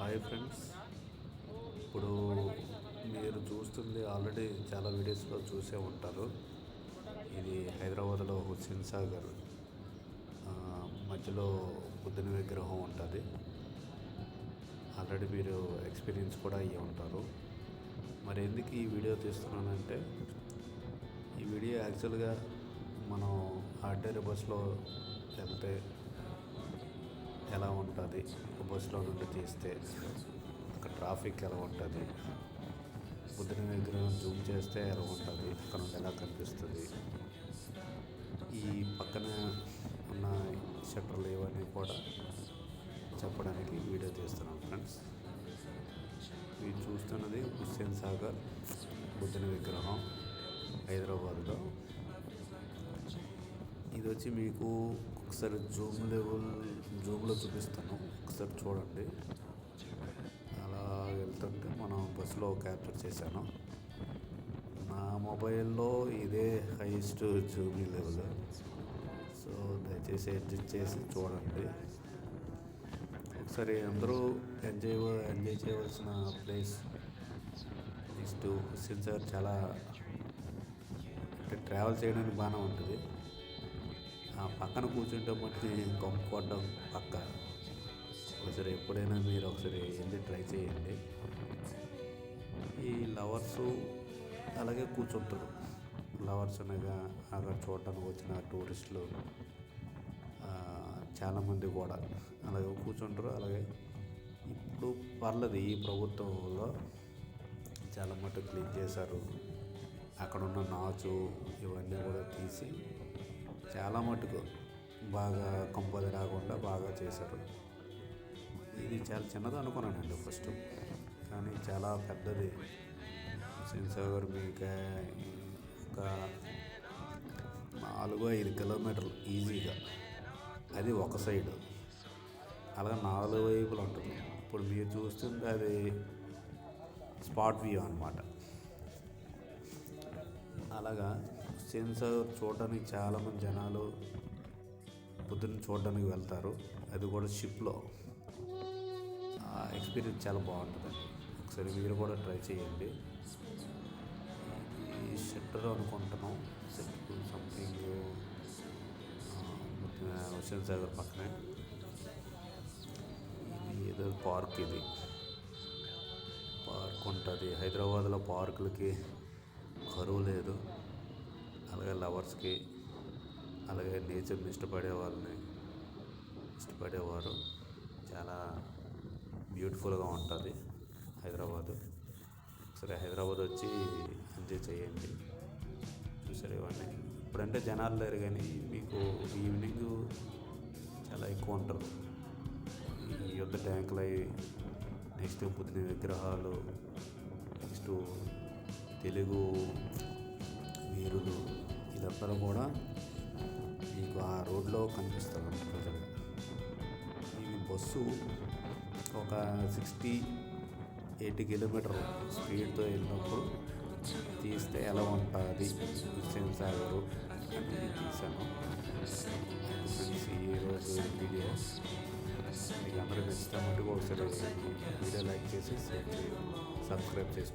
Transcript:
Hi friends ఇప్పుడు మీరు చూస్తుంది ఆల్రెడీ చాలా వీడియోస్లో చూసే ఉంటారు. ఇది హైదరాబాద్లో హుస్సేన్ సాగర్. మధ్యలో బుద్ధుని విగ్రహం ఉంటుంది. ఆల్రెడీ మీరు ఎక్స్పీరియన్స్ కూడా అయ్యి ఉంటారు. మరి ఎందుకు ఈ వీడియో తీస్తున్నానంటే ఈ వీడియో యాక్చువల్గా మనం ఆర్డర్ బస్సులో వెళ్తే ఉంటుంది. బస్సులో నుండి తీస్తే అక్కడ ట్రాఫిక్ ఎలా ఉంటుంది? బుద్ధుని విగ్రహం జూమ్ చేస్తే ఎలా ఉంటుంది? అక్కడ నుండి ఎలా కనిపిస్తుంది? ఈ పక్కన ఉన్న షట్టర్లు ఇవన్నీ కూడా చెప్పడానికి వీడియో తీస్తున్నాను ఫ్రెండ్స్. మీరు చూస్తున్నది హుస్సేన్ సాగర్ బుద్ధుని విగ్రహం హైదరాబాద్లో. ఇది వచ్చి మీకు ఒకసారి జూమ్ లెవెల్ జూమ్లో చూపిస్తాను. ఒకసారి చూడండి. అలా వెళ్తుంటే మనం బస్సులో క్యాప్చర్ చేశాను. నా మొబైల్లో ఇదే హైయెస్ట్ జూమ్ లెవెల్. సో దయచేసి అడ్జస్ట్ చేసి చూడండి. ఒకసారి అందరూ ఎంజాయ్ ఎంజాయ్ చేయవలసిన ప్లేస్ నెక్స్ట్ సిన్సర్ చాలా అంటే ట్రావెల్ చేయడానికి బాగానే ఉంటుంది. ఆ పక్కన కూర్చుంటే మట్టి కొట్టడం పక్క. ఒకసారి ఎప్పుడైనా మీరు ఒకసారి వెళ్ళి ట్రై చేయండి. ఈ లవర్స్ అలాగే కూర్చుంటారు. లవర్స్ అనగా అక్కడ చూడటానికి వచ్చిన టూరిస్టులు చాలామంది కూడా అలాగే కూర్చుంటారు. అలాగే ఇప్పుడు పర్లేదు ఈ ప్రభుత్వంలో చాలా మటుకు క్లీన్ చేశారు. అక్కడ ఉన్న నాచు ఇవన్నీ కూడా తీసి చాలా మటుకు బాగా కొంపది రాకుండా బాగా చేశారు. ఇది చాలా చిన్నది అనుకున్నానండి ఫస్ట్ కానీ చాలా పెద్దది. సెన్సాగర్ మీకు ఒక నాలుగు ఐదు కిలోమీటర్లు ఈజీగా. అది ఒక సైడ్. అలాగే నాలుగు వైపులు ఉంటుంది. ఇప్పుడు మీరు చూస్తుంది అది స్పాట్ వ్యూ అనమాట అలాగా సెన్సార్ చూడడానికి చాలామంది జనాలు పొద్దున్న చూడడానికి వెళ్తారు. అది కూడా షిప్లో. ఆ ఎక్స్పీరియన్స్ చాలా బాగుంటుందండి ఒకసారి మీరు కూడా ట్రై చేయండి. ఈ షట్టర్ అనుకుంటున్నాం. షట్టర్ సంథింగ్ హుస్సేన్ సాగర్ పక్కనే. ఇది ఏదో పార్క్ ఇది. పార్క్ ఉంటుంది. హైదరాబాద్లో పార్కులకి కరువు లేదు. లవర్స్కి అలాగే నేచర్ని ఇష్టపడే వాళ్ళని ఇష్టపడేవారు. చాలా బ్యూటిఫుల్గా ఉంటుంది హైదరాబాదు. సరే హైదరాబాద్ వచ్చి ఎంజాయ్ చేయండి. చూసారు ఇవన్నీ. ఇప్పుడంటే జనాలు లేరు కానీ మీకు ఈవినింగ్ చాలా ఎక్కువ ఉంటారు. ఈ యుద్ధ ట్యాంకులు అవి నెక్స్ట్ బుద్ధుని విగ్రహాలు నెక్స్ట్ తెలుగు వీరులు వీళ్ళందరూ కూడా మీకు ఆ రోడ్లో కనిపిస్తారు ప్రజలు. ఈ బస్సు ఒక సిక్స్టీ ఎయిటీ కిలోమీటర్ స్పీడ్తో వెళ్ళినప్పుడు తీస్తే ఎలా ఉంటుంది? హుస్సేన్ సాగరు అని తీశాను. ఫ్రెండ్స్ ఈరోజు వీడియో మీకు అందరూ నచ్చితే మటుకు ఒకసారి వీడియో లైక్ చేసి సబ్స్క్రైబ్ చేసుకోండి.